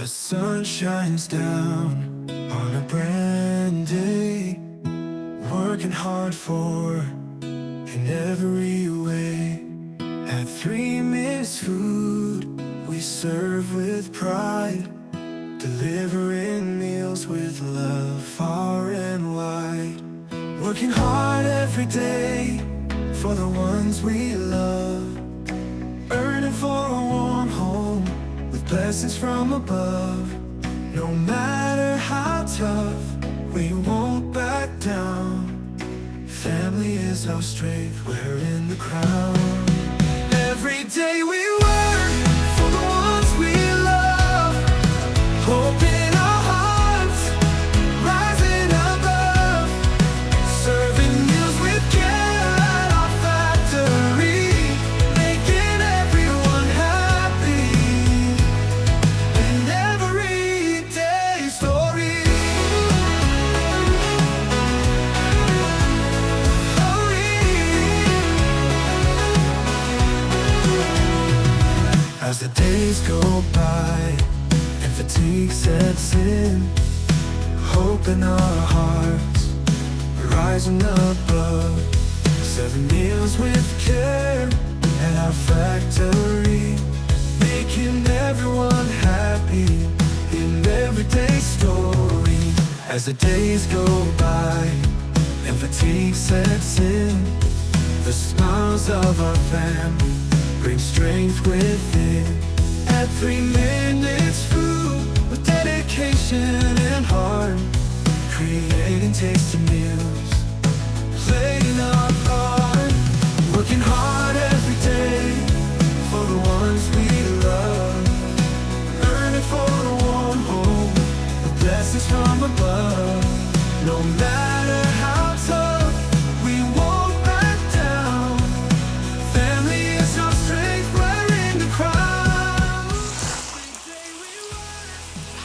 The sun shines down on a brand day, working hard for in every way. At three Miss Food, we serve with pride, delivering meals with love far and wide. Working hard every day for the ones we love, earning for a warm blessings from above. No matter how tough, we won't back down. Family is our strength, we're in the crowd. Every day we work days go by and fatigue sets in, hope in our hearts rising above. Seven meals with care at our factory, making everyone happy in everyday story. As the days go by and fatigue sets in, the smiles of our family bring strength within. Three minutes food with dedication and heart, creating tasty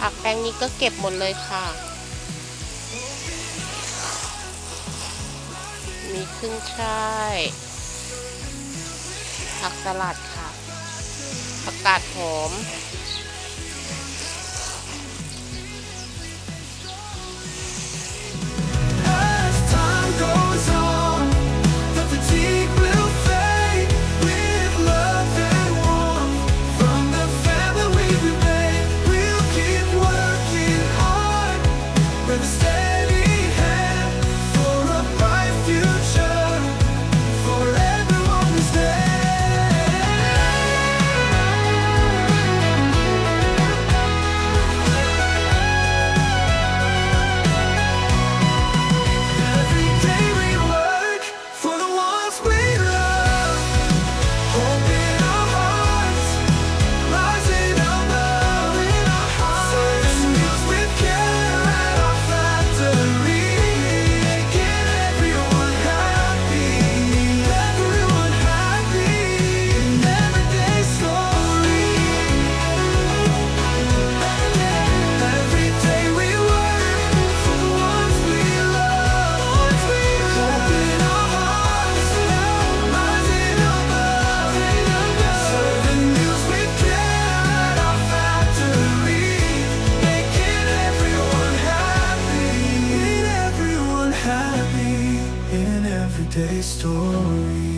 ผักแปลงนี้ก็เก็บหมดเลยค่ะ มีขึ้นช่าย ผักสลัดค่ะ ผักกาดหอม you.